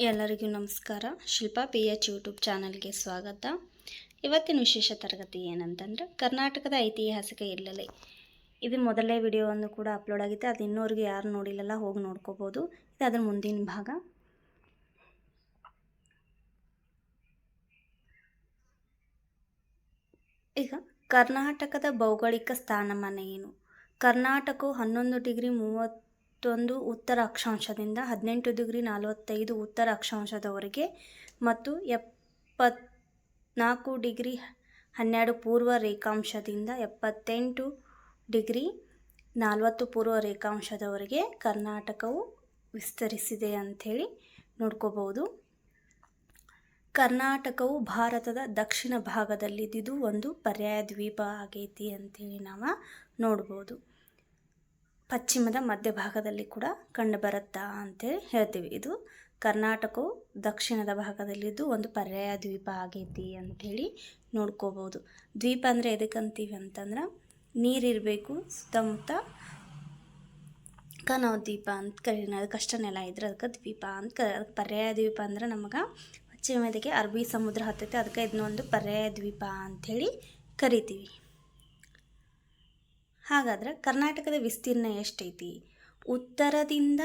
ಎಲ್ಲರಿಗೂ ನಮಸ್ಕಾರ. Shilpa P H YouTube ಚಾನಲ್ಗೆ ಸ್ವಾಗತ. ಇವತ್ತಿನ ವಿಶೇಷ ತರಗತಿ ಏನಂತಂದರೆ ಕರ್ನಾಟಕದ ಐತಿಹಾಸಿಕ ಎಲ್ಲಲೆ ಇದು ಮೊದಲನೇ ವಿಡಿಯೋವನ್ನು ಕೂಡ ಅಪ್ಲೋಡ್ ಆಗಿದೆ ಅದು ಇನ್ನೂರಿಗೆ ಯಾರು ನೋಡಿಲ್ಲಲ್ಲ, ಹೋಗಿ ನೋಡ್ಕೋಬೋದು. ಇದು ಅದರ ಮುಂದಿನ ಭಾಗ. ಈಗ ಕರ್ನಾಟಕದ ಭೌಗೋಳಿಕ ಸ್ಥಾನಮಾನ ಏನು? ಕರ್ನಾಟಕವು ಹನ್ನೊಂದು ಡಿಗ್ರಿ ಮೂವತ್ತೊಂದು ಉತ್ತರ ಅಕ್ಷಾಂಶದಿಂದ ಹದಿನೆಂಟು ಡಿಗ್ರಿ ನಲವತ್ತೈದು ಉತ್ತರ ಅಕ್ಷಾಂಶದವರೆಗೆ ಮತ್ತು ಎಪ್ಪತ್ನಾಲ್ಕು ಡಿಗ್ರಿ ಹನ್ನೆರಡು ಪೂರ್ವ ರೇಖಾಂಶದಿಂದ ಎಪ್ಪತ್ತೆಂಟು ಡಿಗ್ರಿ ನಲವತ್ತು ಪೂರ್ವ ರೇಖಾಂಶದವರೆಗೆ ಕರ್ನಾಟಕವು ವಿಸ್ತರಿಸಿದೆ ಅಂಥೇಳಿ ನೋಡ್ಕೋಬೋದು. ಕರ್ನಾಟಕವು ಭಾರತದ ದಕ್ಷಿಣ ಭಾಗದಲ್ಲಿದ್ದು ಒಂದು ಪರ್ಯಾಯ ದ್ವೀಪ ಆಗೈತಿ ಅಂಥೇಳಿ ನಾವು ನೋಡ್ಬೋದು. ಪಶ್ಚಿಮದ ಮಧ್ಯಭಾಗದಲ್ಲಿ ಕೂಡ ಕಂಡುಬರುತ್ತಾ ಅಂತೇಳಿ ಹೇಳ್ತೀವಿ. ಇದು ಕರ್ನಾಟಕವು ದಕ್ಷಿಣದ ಭಾಗದಲ್ಲಿದ್ದು ಒಂದು ಪರ್ಯಾಯ ದ್ವೀಪ ಆಗೈತಿ ಅಂಥೇಳಿ ನೋಡ್ಕೋಬೋದು. ದ್ವೀಪ ಅಂದರೆ ಎದಕ್ಕಂತೀವಿ ಅಂತಂದ್ರೆ ನೀರಿರಬೇಕು ಸುತ್ತಮುತ್ತ ನಾವು ದ್ವೀಪ ಅಂತ ಕರೀನ. ಅಷ್ಟ ನೆಲ ಇದ್ರೆ ಅದಕ್ಕೆ ದ್ವೀಪ ಅಂತ ಕ ಪರ್ಯಾಯ ದ್ವೀಪ ಅಂದ್ರೆ ನಮಗೆ ಪಶ್ಚಿಮದಕ್ಕೆ ಅರಬಿ ಸಮುದ್ರ ಹತ್ತೈತೆ, ಅದಕ್ಕೆ ಇದನ್ನೊಂದು ಪರ್ಯಾಯ ದ್ವೀಪ ಅಂಥೇಳಿ ಕರಿತೀವಿ. ಹಾಗಾದ್ರೆ ಕರ್ನಾಟಕದ ವಿಸ್ತೀರ್ಣ ಎಷ್ಟೈತಿ? ಉತ್ತರದಿಂದ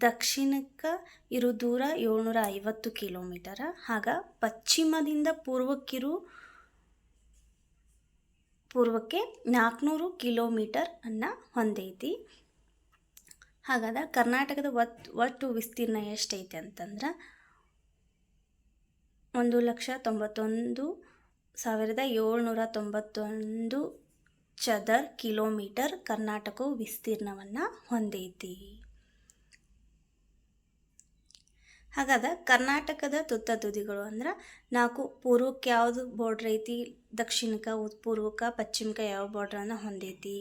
ದಕ್ಷಿಣಕ್ಕೆ ಇರೋ ದೂರ ಏಳ್ನೂರ ಐವತ್ತು ಕಿಲೋಮೀಟರ ಆಗ ಪಶ್ಚಿಮದಿಂದ ಪೂರ್ವಕ್ಕಿರು ಪೂರ್ವಕ್ಕೆ ನಾಲ್ಕುನೂರು ಕಿಲೋಮೀಟರ್ ಅನ್ನು ಹೊಂದೈತಿ. ಹಾಗಾದ್ರೆ ಕರ್ನಾಟಕದ ಒಟ್ಟು ವಿಸ್ತೀರ್ಣ ಎಷ್ಟೈತೆ ಅಂತಂದ್ರೆ ಒಂದು ಲಕ್ಷ ತೊಂಬತ್ತೊಂದು ಸಾವಿರದ ಏಳ್ನೂರ ತೊಂಬತ್ತೊಂದು ಚದರ್ ಕಿಲೋಮೀಟರ್ ಕರ್ನಾಟಕವು ವಿಸ್ತೀರ್ಣವನ್ನು ಹೊಂದೈತಿ. ಹಾಗಾದ ಕರ್ನಾಟಕದ ತುತ್ತ ತುದಿಗಳು ಅಂದ್ರೆ ನಾಲ್ಕು ಪೂರ್ವಕ್ಕೆ ಯಾವುದು ಬಾರ್ಡ್ರ್ ಐತಿ? ದಕ್ಷಿಣಕ್ಕೆ, ಉತ್ ಪೂರ್ವಕ್ಕೆ, ಪಶ್ಚಿಮಕ್ಕೆ ಯಾವ ಬಾರ್ಡ್ರನ್ನು ಹೊಂದೈತಿ?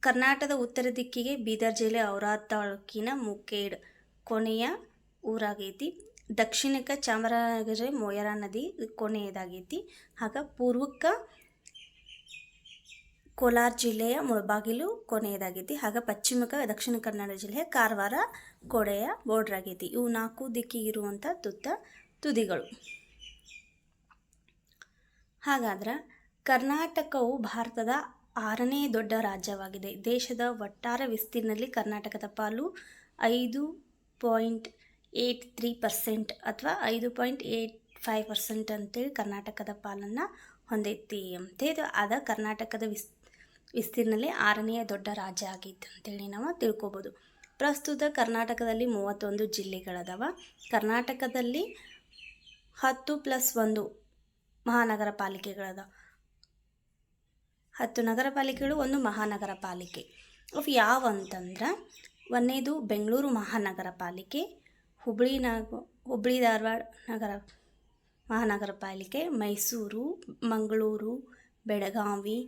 ಕರ್ನಾಟಕದ ಉತ್ತರ ದಿಕ್ಕಿಗೆ ಬೀದರ್ ಜಿಲ್ಲೆ ಔರಾದ್ ತಾಲೂಕಿನ ಮುಖೇಡ್ ಕೊನೆಯ ಊರಾಗೈತಿ. ದಕ್ಷಿಣಕ್ಕೆ ಚಾಮರಾಜನಗರ, ಮೊಯರಾ ನದಿ ಕೊನೆಯದಾಗೈತಿ. ಹಾಗ ಪೂರ್ವಕ್ಕೆ ಕೋಲಾರ ಜಿಲ್ಲೆಯ ಮುಳಬಾಗಿಲು ಕೊನೆಯದಾಗೈತಿ. ಹಾಗೆ ಪಶ್ಚಿಮಕ, ದಕ್ಷಿಣ ಕನ್ನಡ ಜಿಲ್ಲೆ ಕಾರವಾರ ಕೊಡೆಯ ಬಾರ್ಡರ್ ಆಗೈತಿ ಇವು ನಾಲ್ಕು ದಿಕ್ಕಿಗಿರುವಂಥ ತುತ್ತ ತುದಿಗಳು. ಹಾಗಾದ್ರೆ ಕರ್ನಾಟಕವು ಭಾರತದ ಆರನೇ ದೊಡ್ಡ ರಾಜ್ಯವಾಗಿದೆ. ದೇಶದ ಒಟ್ಟಾರೆ ವಿಸ್ತೀರ್ಣದಲ್ಲಿ ಕರ್ನಾಟಕದ ಪಾಲು ಐದು ಪಾಯಿಂಟ್ ಏಯ್ಟ್ ತ್ರೀ ಪರ್ಸೆಂಟ್ ಅಥವಾ ಐದು ಪಾಯಿಂಟ್ ಏಯ್ಟ್ ಫೈವ್ ಪರ್ಸೆಂಟ್ ಅಂತೇಳಿ ಕರ್ನಾಟಕದ ಪಾಲನ್ನು ಹೊಂದೈತಿ. ಅಂತೇದು ಆದ ಕರ್ನಾಟಕದ ವಿಸ್ ವಿಸ್ತೀರ್ಣದಲ್ಲಿ ಆರನೆಯ ದೊಡ್ಡ ರಾಜ್ಯ ಆಗಿತ್ತು ಅಂತೇಳಿ ನಾವು ತಿಳ್ಕೊಬೋದು. ಪ್ರಸ್ತುತ ಕರ್ನಾಟಕದಲ್ಲಿ ಮೂವತ್ತೊಂದು ಜಿಲ್ಲೆಗಳದವ. ಕರ್ನಾಟಕದಲ್ಲಿ ಹತ್ತು ಪ್ಲಸ್ ಒಂದು ಮಹಾನಗರ ಪಾಲಿಕೆಗಳದ ಹತ್ತು ನಗರ ಪಾಲಿಕೆಗಳು ಒಂದು ಮಹಾನಗರ ಪಾಲಿಕೆ ಅವು ಯಾವ ಅಂತಂದ್ರೆ ಒಂದನೇದು ಬೆಂಗಳೂರು ಮಹಾನಗರ ಪಾಲಿಕೆ ಹುಬ್ಬಳ್ಳಿ ನಾಗ ಹುಬ್ಬಳ್ಳಿ ಧಾರವಾಡ ನಗರ ಮಹಾನಗರ ಪಾಲಿಕೆ ಮೈಸೂರು, ಮಂಗಳೂರು, ಬೆಳಗಾವಿ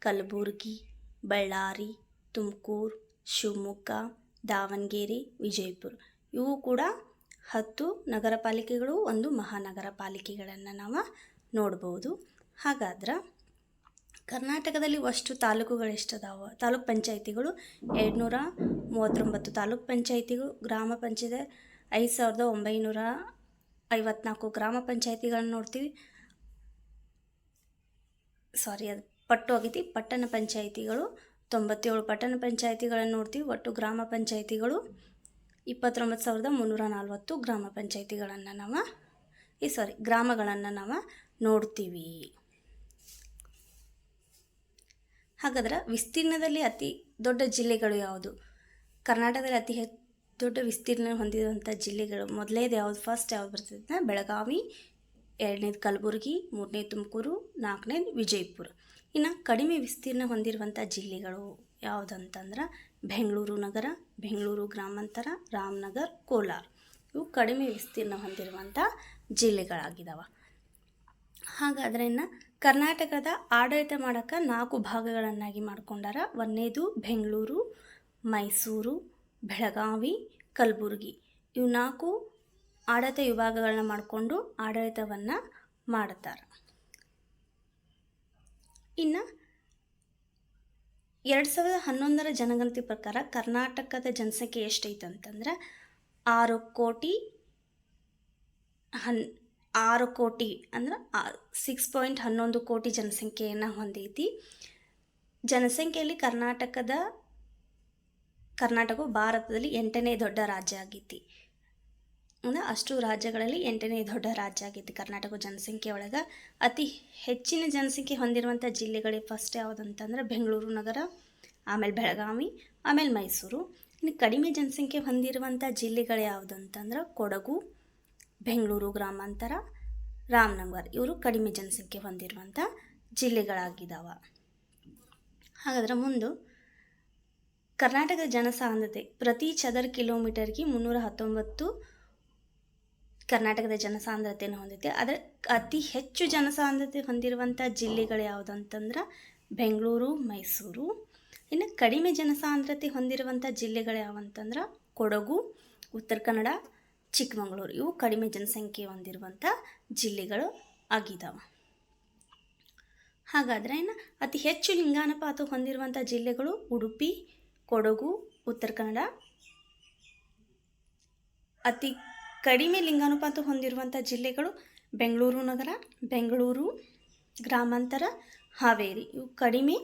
ಕಲಬುರಗಿ, ಬಳ್ಳಾರಿ, ತುಮಕೂರು, ಶಿವಮೊಗ್ಗ, ದಾವಣಗೆರೆ, ವಿಜಯಪುರ. ಇವು ಕೂಡ ಹತ್ತು ನಗರ ಪಾಲಿಕೆಗಳು ಒಂದು ಮಹಾನಗರ ಪಾಲಿಕೆಗಳನ್ನು ನಾವು ನೋಡ್ಬೋದು. ಹಾಗಾದ್ರೆ ಕರ್ನಾಟಕದಲ್ಲಿ ಅಷ್ಟು ತಾಲೂಕುಗಳು ಎಷ್ಟದಾವ? ತಾಲೂಕು ಪಂಚಾಯಿತಿಗಳು ಎರಡುನೂರ ಮೂವತ್ತೊಂಬತ್ತು ತಾಲೂಕು ಪಂಚಾಯಿತಿಗಳು, ಗ್ರಾಮ ಪಂಚಾಯತ್ ಐದು ಸಾವಿರದ ಒಂಬೈನೂರ ಐವತ್ನಾಲ್ಕು ಗ್ರಾಮ ಪಂಚಾಯಿತಿಗಳನ್ನ ನೋಡ್ತೀವಿ. ಸಾರಿ ಅದು ಪಟ್ಟು ಆಗೈತಿ ಪಟ್ಟಣ ಪಂಚಾಯಿತಿಗಳು ತೊಂಬತ್ತೇಳು ಪಟ್ಟಣ ಪಂಚಾಯಿತಿಗಳನ್ನು ನೋಡ್ತೀವಿ. ಒಟ್ಟು ಗ್ರಾಮ ಪಂಚಾಯಿತಿಗಳು ಇಪ್ಪತ್ತೊಂಬತ್ತು ಸಾವಿರದ ಮುನ್ನೂರ ನಲ್ವತ್ತು ಗ್ರಾಮ ಪಂಚಾಯಿತಿಗಳನ್ನು ನಾವು ಈ ಸಾರಿ ಗ್ರಾಮಗಳನ್ನು ನಾವು ನೋಡ್ತೀವಿ. ಹಾಗಾದ್ರೆ ವಿಸ್ತೀರ್ಣದಲ್ಲಿ ಅತಿ ದೊಡ್ಡ ಜಿಲ್ಲೆಗಳು ಯಾವುದು? ಕರ್ನಾಟಕದಲ್ಲಿ ಅತಿ ಹೆಚ್ಚು ದೊಡ್ಡ ವಿಸ್ತೀರ್ಣ ಹೊಂದಿರುವಂಥ ಜಿಲ್ಲೆಗಳು ಮೊದಲೇದು ಯಾವುದು ಫಸ್ಟ್ ಯಾವ್ದು ಬರ್ತದೆ ಬೆಳಗಾವಿ, ಎರಡನೇದು ಕಲಬುರಗಿ ಮೂರನೇದು ತುಮಕೂರು, ನಾಲ್ಕನೇದು ವಿಜಯಪುರ. ಇನ್ನು ಕಡಿಮೆ ವಿಸ್ತೀರ್ಣ ಹೊಂದಿರುವಂಥ ಜಿಲ್ಲೆಗಳು ಯಾವುದಂತಂದ್ರೆ ಬೆಂಗಳೂರು ನಗರ, ಬೆಂಗಳೂರು ಗ್ರಾಮಾಂತರ, ರಾಮನಗರ್, ಕೋಲಾರ. ಇವು ಕಡಿಮೆ ವಿಸ್ತೀರ್ಣ ಹೊಂದಿರುವಂಥ ಜಿಲ್ಲೆಗಳಾಗಿದ್ದಾವೆ ಹಾಗಾದ್ರೆ ಇನ್ನು ಕರ್ನಾಟಕದ ಆಡಳಿತ ಮಾಡೋಕ್ಕೆ ನಾಲ್ಕು ಭಾಗಗಳನ್ನಾಗಿ ಮಾಡ್ಕೊಂಡಾರ ಒಂದನೇದು ಬೆಂಗಳೂರು, ಮೈಸೂರು, ಬೆಳಗಾವಿ, ಕಲಬುರಗಿ. ಇವು ನಾಲ್ಕು ಆಡಳಿತ ವಿಭಾಗಗಳನ್ನ ಮಾಡಿಕೊಂಡು ಆಡಳಿತವನ್ನು ಮಾಡ್ತಾರೆ. ಇನ್ನು ಎರಡು ಸಾವಿರದ ಹನ್ನೊಂದರ ಜನಗಣತಿ ಪ್ರಕಾರ ಕರ್ನಾಟಕದ ಜನಸಂಖ್ಯೆ ಎಷ್ಟೈತೆ ಅಂತಂದ್ರೆ ಆರು ಕೋಟಿ ಹನ್, ಆರು ಕೋಟಿ ಅಂದ್ರೆ ಸಿಕ್ಸ್ ಪಾಯಿಂಟ್ ಹನ್ನೊಂದು ಕೋಟಿ ಜನಸಂಖ್ಯೆಯನ್ನು ಹೊಂದೈತಿ. ಜನಸಂಖ್ಯೆಯಲ್ಲಿ ಕರ್ನಾಟಕದ, ಕರ್ನಾಟಕವು ಭಾರತದಲ್ಲಿ ಎಂಟನೇ ದೊಡ್ಡ ರಾಜ್ಯ ಆಗೈತಿ. ಅಂದರೆ ಅಷ್ಟು ರಾಜ್ಯಗಳಲ್ಲಿ ಎಂಟನೇ ದೊಡ್ಡ ರಾಜ್ಯ ಆಗಿತ್ತು ಕರ್ನಾಟಕ ಜನಸಂಖ್ಯೆ ಒಳಗೆ ಅತಿ ಹೆಚ್ಚಿನ ಜನಸಂಖ್ಯೆ ಹೊಂದಿರುವಂಥ ಜಿಲ್ಲೆಗಳಿಗೆ ಫಸ್ಟ್ ಯಾವುದಂತಂದ್ರೆ ಬೆಂಗಳೂರು ನಗರ, ಆಮೇಲೆ ಬೆಳಗಾವಿ, ಆಮೇಲೆ ಮೈಸೂರು. ಇನ್ನು ಕಡಿಮೆ ಜನಸಂಖ್ಯೆ ಹೊಂದಿರುವಂಥ ಜಿಲ್ಲೆಗಳು ಯಾವುದು ಅಂತಂದ್ರೆ ಕೊಡಗು, ಬೆಂಗಳೂರು ಗ್ರಾಮಾಂತರ, ರಾಮನಗರ್. ಇವರು ಕಡಿಮೆ ಜನಸಂಖ್ಯೆ ಹೊಂದಿರುವಂಥ ಜಿಲ್ಲೆಗಳಾಗಿದ್ದಾವೆ ಹಾಗಾದ್ರೆ ಮುಂದೆ ಕರ್ನಾಟಕದ ಜನಸಾಂದ್ರತೆ ಪ್ರತಿ ಚದರ ಕಿಲೋಮೀಟರ್ಗೆ ಮುನ್ನೂರ ಹತ್ತೊಂಬತ್ತು ಕರ್ನಾಟಕದ ಜನಸಾಂದ್ರತೆಯನ್ನು ಹೊಂದಿದೆ. ಆದರೆ ಅತಿ ಹೆಚ್ಚು ಜನಸಾಂದ್ರತೆ ಹೊಂದಿರುವಂಥ ಜಿಲ್ಲೆಗಳು ಯಾವುದು ಅಂತಂದ್ರೆ ಬೆಂಗಳೂರು, ಮೈಸೂರು. ಇನ್ನು ಕಡಿಮೆ ಜನಸಾಂದ್ರತೆ ಹೊಂದಿರುವಂಥ ಜಿಲ್ಲೆಗಳು ಯಾವಂತಂದ್ರೆ ಕೊಡಗು, ಉತ್ತರ ಕನ್ನಡ, ಚಿಕ್ಕಮಗಳೂರು. ಇವು ಕಡಿಮೆ ಜನಸಂಖ್ಯೆ ಹೊಂದಿರುವಂಥ ಜಿಲ್ಲೆಗಳು ಆಗಿದ್ದಾವೆ ಹಾಗಾದರೆ ಇನ್ನು ಅತಿ ಹೆಚ್ಚು ಲಿಂಗಾನುಪಾತ ಹೊಂದಿರುವಂಥ ಜಿಲ್ಲೆಗಳು ಉಡುಪಿ, ಕೊಡಗು, ಉತ್ತರ ಕನ್ನಡ. ಅತಿ ಕಡಿಮೆ ಲಿಂಗಾನುಪಾತ ಹೊಂದಿರುವಂಥ ಜಿಲ್ಲೆಗಳು ಬೆಂಗಳೂರು ನಗರ, ಬೆಂಗಳೂರು, ಗ್ರಾಮಾಂತರ, ಹಾವೇರಿ. ಇವು ಕಡಿಮೆ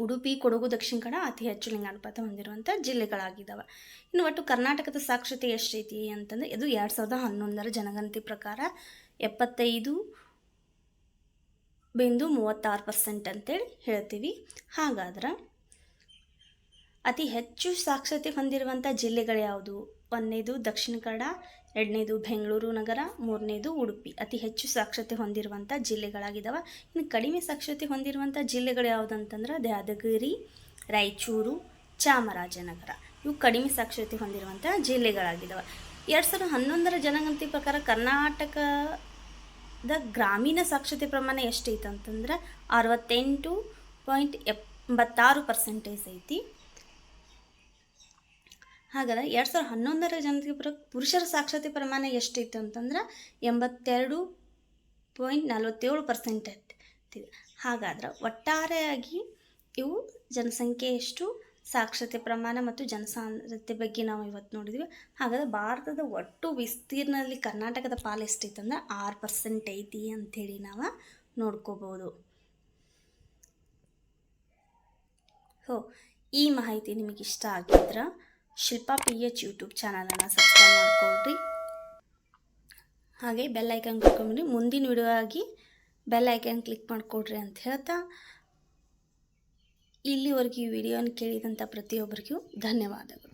ಉಡುಪಿ, ಕೊಡಗು, ದಕ್ಷಿಣ ಕನ್ನಡ ಅತಿ ಹೆಚ್ಚು ಲಿಂಗಾನುಪಾತ ಹೊಂದಿರುವಂಥ ಜಿಲ್ಲೆಗಳಾಗಿದ್ದಾವೆ. ಇನ್ನು ಒಟ್ಟು ಕರ್ನಾಟಕದ ಸಾಕ್ಷರತೆ ಎಷ್ಟೈತಿ ಅಂತಂದರೆ ಇದು ಎರಡು ಸಾವಿರದ ಹನ್ನೊಂದರ ಜನಗಣತಿ ಪ್ರಕಾರ ಎಪ್ಪತ್ತೈದು ಬಿಂದು ಮೂವತ್ತಾರು ಪರ್ಸೆಂಟ್ ಅಂತೇಳಿ ಹೇಳ್ತೀವಿ. ಹಾಗಾದ್ರೆ ಅತಿ ಹೆಚ್ಚು ಸಾಕ್ಷರತೆ ಹೊಂದಿರುವಂಥ ಜಿಲ್ಲೆಗಳು ಯಾವುದು? ಒಂದನೇದು ದಕ್ಷಿಣ ಕನ್ನಡ, ಎರಡನೇದು ಬೆಂಗಳೂರು ನಗರ, ಮೂರನೇದು ಉಡುಪಿ. ಅತಿ ಹೆಚ್ಚು ಸಾಕ್ಷರತೆ ಹೊಂದಿರುವಂಥ ಜಿಲ್ಲೆಗಳಾಗಿದ್ದಾವೆ ಇನ್ನು ಕಡಿಮೆ ಸಾಕ್ಷರತೆ ಹೊಂದಿರುವಂಥ ಜಿಲ್ಲೆಗಳು ಯಾವುದಂತಂದ್ರೆ ಯಾದಗಿರಿ, ರಾಯಚೂರು, ಚಾಮರಾಜನಗರ. ಇವು ಕಡಿಮೆ ಸಾಕ್ಷರತೆ ಹೊಂದಿರುವಂಥ ಜಿಲ್ಲೆಗಳಾಗಿದ್ದಾವೆ ಎರಡು ಸಾವಿರದ ಹನ್ನೊಂದರ ಜನಗಣತಿ ಪ್ರಕಾರ ಕರ್ನಾಟಕದ ಗ್ರಾಮೀಣ ಸಾಕ್ಷರತೆ ಪ್ರಮಾಣ ಎಷ್ಟೈತೆ ಅಂತಂದ್ರೆ ಅರವತ್ತೆಂಟು ಪಾಯಿಂಟ್ ಎಂಬತ್ತಾರು ಪರ್ಸೆಂಟೇಜ್ ಐತಿ. ಹಾಗಾದ್ರೆ ಎರಡು ಸಾವಿರದ ಹನ್ನೊಂದರ ಜನತೆಗೆ ಬರೋ ಪುರುಷರ ಸಾಕ್ಷರತೆ ಪ್ರಮಾಣ ಎಷ್ಟಿತ್ತು ಅಂತಂದ್ರೆ ಎಂಬತ್ತೆರಡು ಪಾಯಿಂಟ್ ನಲವತ್ತೇಳು ಪರ್ಸೆಂಟ್ ಐತಿ ಹಾಗಾದ್ರೆ ಒಟ್ಟಾರೆಯಾಗಿ ಇವು ಜನಸಂಖ್ಯೆ ಎಷ್ಟು, ಸಾಕ್ಷರತೆ ಪ್ರಮಾಣ ಮತ್ತು ಜನಸಾಂದ್ರತೆ ಬಗ್ಗೆ ನಾವು ಇವತ್ತು ನೋಡಿದ್ವಿ. ಹಾಗಾದ್ರೆ ಭಾರತದ ಒಟ್ಟು ವಿಸ್ತೀರ್ಣದಲ್ಲಿ ಕರ್ನಾಟಕದ ಪಾಲು ಎಷ್ಟಿತ್ತಂದ್ರೆ ಆರು ಪರ್ಸೆಂಟ್ ಐತಿ ಅಂಥೇಳಿ ನಾವು ನೋಡ್ಕೋಬೋದು ಹೋ, ಈ ಮಾಹಿತಿ ನಿಮಗೆ ಇಷ್ಟ ಆಗಿದ್ರೆ ಶಿಲ್ಪಾ ಪಿ ಎಚ್ ಯೂಟ್ಯೂಬ್ ಚಾನಲನ್ನು ಸಬ್ಸ್ಕ್ರೈಬ್ ಮಾಡ್ಕೊಳ್ರಿ. ಹಾಗೆ ಬೆಲ್ ಐಕನ್ ಕ್ಲಿಕ್ ಮುಂದಿನ ವಿಡಿಯೋ ಆಗಿ ಬೆಲ್ ಐಕನ್ ಕ್ಲಿಕ್ ಮಾಡಿಕೊಡ್ರಿ ಅಂತ ಹೇಳ್ತಾ. ಇಲ್ಲಿವರೆಗೂ ಈ ವಿಡಿಯೋನ ಕೇಳಿದಂಥ ಪ್ರತಿಯೊಬ್ಬರಿಗೂ ಧನ್ಯವಾದಗಳು.